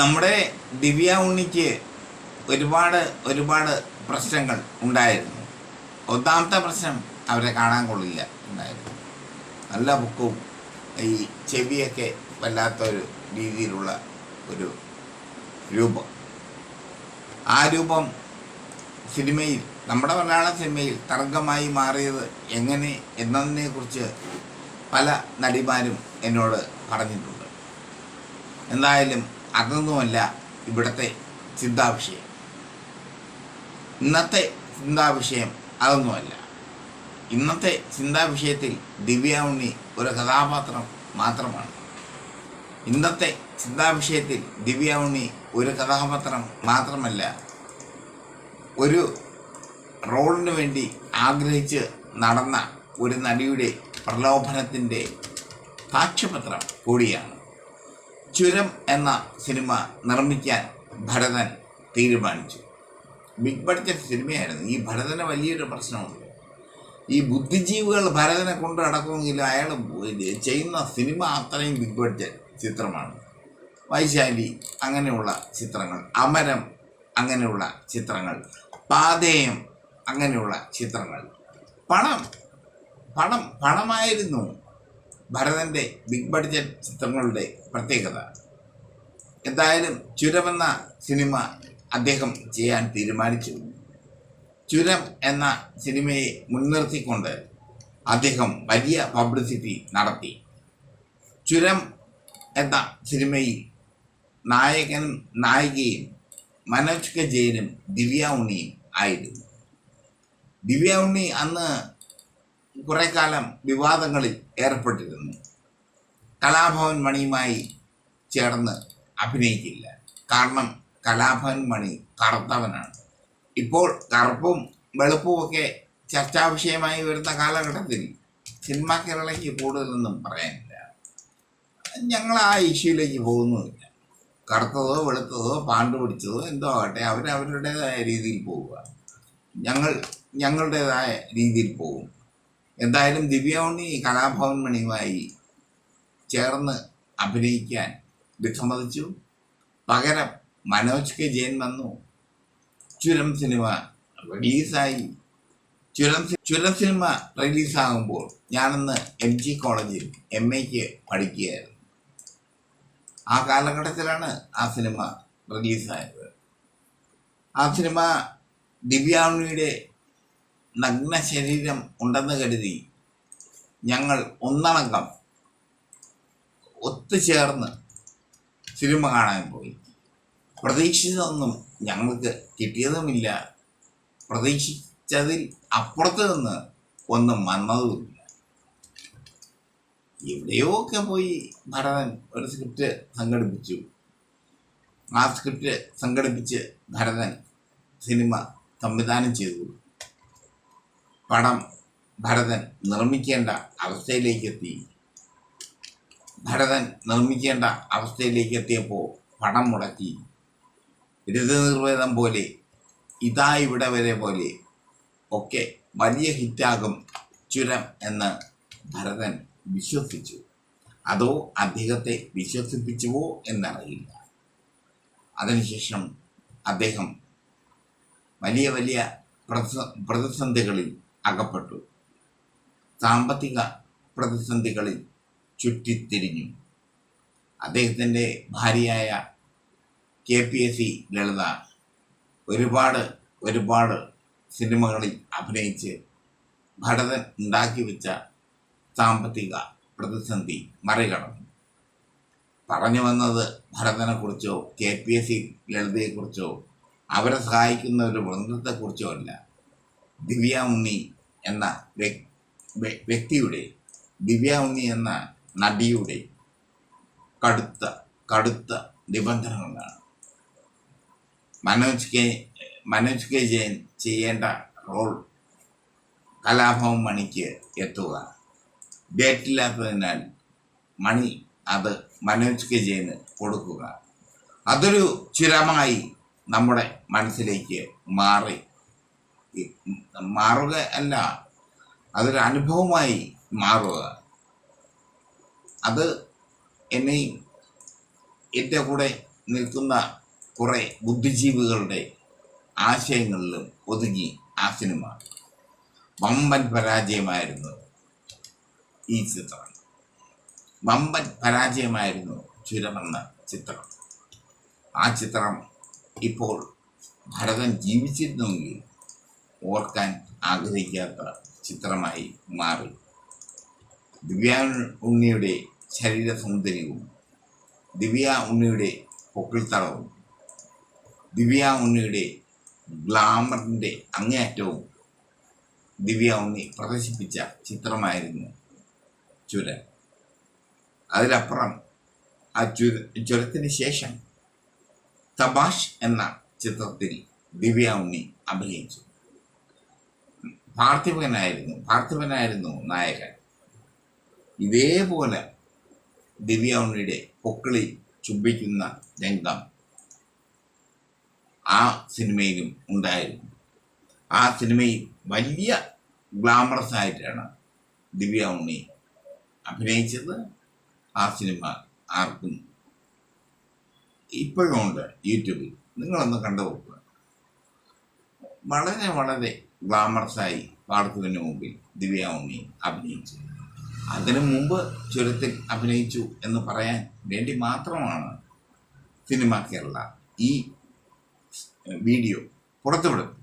നമ്മുടെ ദിവ്യ ഉണ്ണിക്ക് ഒരുപാട് ഒരുപാട് പ്രശ്നങ്ങൾ ഉണ്ടായിരുന്നു. ഒന്നാമത്തെ പ്രശ്നം അവരെ കാണാൻ കൊള്ളില്ല ഉണ്ടായിരുന്നു. നല്ല ബുക്കും ഈ ചെവിയൊക്കെ വല്ലാത്തൊരു രീതിയിലുള്ള ഒരു രൂപം. ആ രൂപം സിനിമയിൽ നമ്മുടെ മലയാള സിനിമയിൽ തർക്കമായി മാറിയത് എങ്ങനെ എന്നതിനെക്കുറിച്ച് പല നടിമാരും എന്നോട് പറഞ്ഞിട്ടുണ്ട്. എന്തായാലും അതൊന്നുമല്ല ഇവിടുത്തെ ചിന്താവിഷയം. ഇന്നത്തെ ചിന്താവിഷയം അതൊന്നുമല്ല. ഇന്നത്തെ ചിന്താവിഷയത്തിൽ ദിവ്യ ഉണ്ണി ഒരു കഥാപാത്രം മാത്രമാണ്. ഇന്നത്തെ ചിന്താവിഷയത്തിൽ ദിവ്യ ഉണ്ണി ഒരു കഥാപാത്രം മാത്രമല്ല. ഒരു റോളിന് വേണ്ടി ആഗ്രഹിച്ച് നടന്ന ഒരു നടിയുടെ പ്രലോഭനത്തിന്റെ സാക്ഷ്യപത്രം കൂടിയാണ്. ചുരം എന്ന സിനിമ നിർമ്മിക്കാൻ ഭരതൻ തീരുമാനിച്ചു. ബിഗ് ബഡ്ജറ്റ് സിനിമയായിരുന്നു. ഈ ഭരതന് വലിയൊരു പ്രശ്നമുണ്ട്. ഈ ബുദ്ധിജീവികൾ ഭരതനെ കൊണ്ട് നടക്കുമെങ്കിലും അയാൾ ചെയ്യുന്ന സിനിമ അത്രയും ബിഗ് ബഡ്ജറ്റ് ചിത്രമാണ്. വൈശാലി അങ്ങനെയുള്ള ചിത്രങ്ങൾ അമരം അങ്ങനെയുള്ള ചിത്രങ്ങൾ പാതേയം അങ്ങനെയുള്ള ചിത്രങ്ങൾ. പണം പണം പണമായിരുന്നു. ഭരതന്റെ ബിഗ് ബഡ്ജറ്റ് ചിത്രങ്ങളുടെ പ്രത്യേകത. എന്തായാലും ചുരമെന്ന സിനിമ അദ്ദേഹം ചെയ്യാൻ തീരുമാനിച്ചു. ചുരം എന്ന സിനിമയെ മുൻനിർത്തിക്കൊണ്ട് അദ്ദേഹം വലിയ പബ്ലിസിറ്റി നടത്തി. ചുരം എന്ന സിനിമയിൽ നായകനും നായികയും മനോജ് കെ ജയനും ദിവ്യ ഉണ്ണിയും ആയിരുന്നു. ദിവ്യ ഉണ്ണി അന്ന് കുറെ കാലം വിവാദങ്ങളിൽ ഏർപ്പെട്ടിരുന്നു. കലാഭവൻ മണിയുമായി ചേർന്ന് അഭിനയിക്കില്ല കാരണം കലാഭവൻ മണി കറുത്തവനാണ്. ഇപ്പോൾ കറുപ്പും വെളുപ്പും ഒക്കെ ചർച്ചാ വിഷയമായി വരുന്ന കാലഘട്ടത്തിൽ സിനിമ കേരളയ്ക്ക് കൂടുതലൊന്നും പറയാനില്ല. ഞങ്ങൾ ആ ഇഷ്യൂയിലേക്ക് പോകുന്നുമില്ല. കറുത്തതോ വെളുത്തതോ പാണ്ട് പിടിച്ചതോ എന്തോ ആകട്ടെ അവർ അവരുടേതായ രീതിയിൽ പോവുക. ഞങ്ങൾ ഞങ്ങളുടേതായ രീതിയിൽ പോകും. എന്തായാലും ദിവ്യ ഉണ്ണി കലാഭവൻ മണിയുമായി ചേർന്ന് അഭിനയിക്കാൻ വിസമ്മതിച്ചു പകരം മനോജ് കെ ജയൻ വന്നു. ചുരം സിനിമ റിലീസായി. ചുരം ചുരം സിനിമ റിലീസാകുമ്പോൾ ഞാനന്ന് എം ജി കോളേജിൽ എം എക്ക് പഠിക്കുകയായിരുന്നു. ആ കാലഘട്ടത്തിലാണ് ആ സിനിമ റിലീസായത്. ആ സിനിമ ദിവ്യാവുണിയുടെ നഗ്ന ശരീരം ഉണ്ടെന്ന് കരുതി ഞങ്ങൾ ഒന്നടങ്കം ഒത്തുചേർന്ന് സിനിമ കാണാൻ പോയി. പ്രതീക്ഷിച്ചതൊന്നും ഞങ്ങൾക്ക് കിട്ടിയതുമില്ല. പ്രതീക്ഷിച്ചതിൽ അപ്പുറത്ത് നിന്ന് ഒന്നും വന്നതുമില്ല. എവിടെയൊക്കെ പോയി ഭരതൻ ഒരു സ്ക്രിപ്റ്റ് സംഘടിപ്പിച്ചു? ആ സ്ക്രിപ്റ്റ് സംഘടിപ്പിച്ച് ഭരതൻ സിനിമ സംവിധാനം ചെയ്തു. പടം ഭരതൻ നിർമ്മിക്കേണ്ട അവസ്ഥയിലേക്ക് എത്തി ഭരതൻ നിർമ്മിക്കേണ്ട അവസ്ഥയിലേക്ക് എത്തിയപ്പോൾ പണം മുടക്കി. രഥനിർവേദം പോലെ ഇതാ ഇവിടെ വരെ പോലെ ഒക്കെ വലിയ ഹിറ്റാകും ചുരം എന്ന് ഭരതൻ വിശ്വസിച്ചു. അതോ അദ്ദേഹത്തെ വിശ്വസിപ്പിച്ചുവോ എന്നറിയില്ല. അതിനുശേഷം അദ്ദേഹം വലിയ വലിയ പ്രതിസന്ധികളിൽ അകപ്പെട്ടു. സാമ്പത്തിക പ്രതിസന്ധികളിൽ ചുറ്റിത്തിരിഞ്ഞു. അദ്ദേഹത്തിന്റെ ഭാര്യയായ K P S C Lalitha ഒരുപാട് ഒരുപാട് സിനിമകളിൽ അഭിനയിച്ച് ഭരതൻ ഉണ്ടാക്കി വെച്ച സാമ്പത്തിക പ്രതിസന്ധി മറികടന്നു. പറഞ്ഞു വന്നത് ഭരതനെക്കുറിച്ചോ കെ പി എസ് സി ലളിതയെക്കുറിച്ചോ അവരെ സഹായിക്കുന്ന ഒരു വൃന്ദത്തെക്കുറിച്ചോ അല്ല. ദിവ്യ ഉണ്ണി എന്ന വ്യ- വ്യ- വ്യക്തിയുടെ ദിവ്യ ഉണ്ണി എന്ന നടിയുടെ കടുത്ത കടുത്ത നിബന്ധനകളാണ്. മനോജ് കെ മനോജ് കെ ജയൻ ചെയ്യേണ്ട റോൾ കലാഭവൻ മണിക്ക് എത്തുക. ഡേറ്റില്ലാത്തതിനാൽ മണി അത് മനോജ് കെ ജയന് കൊടുക്കുക. അതൊരു ചുരമായി നമ്മുടെ മനസ്സിലേക്ക് മാറി മാറുക അല്ല അതൊരു അനുഭവമായി മാറുക. അത് എന്നെയും എന്റെ കൂടെ നിൽക്കുന്ന കുറേ ബുദ്ധിജീവികളുടെ ആശയങ്ങളിലും ഒതുങ്ങി ആ സിനിമ. വമ്പൻ പരാജയമായിരുന്നു ഈ ചിത്രം. വമ്പൻ പരാജയമായിരുന്നു ചുരമെന്ന ചിത്രം. ആ ചിത്രം ഇപ്പോൾ ഭരതൻ ജീവിച്ചിരുന്നെങ്കിൽ ഓർക്കാൻ ആഗ്രഹിക്കാത്ത ചിത്രമായി മാറി. ദിവ്യ ഉണ്ണിയുടെ ശരീര സൗന്ദര്യവും ദിവ്യ ഉണ്ണിയുടെ പൊക്കിൾത്തളവും ദിവ്യ ഉണ്ണിയുടെ ഗ്ലാമറിന്റെ അങ്ങേയറ്റവും ദിവ്യ ഉണ്ണി പ്രദർശിപ്പിച്ച ചിത്രമായിരുന്നു ചുരൻ അതിലപ്പുറം ആ ചുര ചുരത്തിന് ശേഷം തബാഷ് എന്ന ചിത്രത്തിൽ ദിവ്യ ഉണ്ണി അഭിനയിച്ചു. പാർത്ഥിവനായിരുന്നു പാർത്ഥിവനായിരുന്നു നായകൻ. ഇതേപോലെ ദിവ്യാണിയുടെ പൊക്കിളി ചുംബിക്കുന്ന രംഗം ആ സിനിമയിലും ഉണ്ടായിരുന്നു. ആ സിനിമയിൽ വലിയ ഗ്ലാമറസ് ആയിട്ടാണ് ദിവ്യ ഉണ്ണി അഭിനയിച്ചത്. ആ സിനിമ ആർക്കും ഇപ്പോഴും ഉണ്ട് യൂട്യൂബിൽ. നിങ്ങളൊന്ന് കണ്ടു നോക്കുക വളരെ വളരെ ഗ്ലാമറസായി പാടത്തിന് മുമ്പിൽ ദിവ്യ ഉണ്ണി അഭിനയിച്ചു. അതിനു മുമ്പ് ചുരത്തിൽ അഭിനയിച്ചു എന്ന് പറയാൻ വേണ്ടി മാത്രമാണ് സിനിമ കേരള ഈ വീഡിയോ പുറത്തുവിടുന്നത്.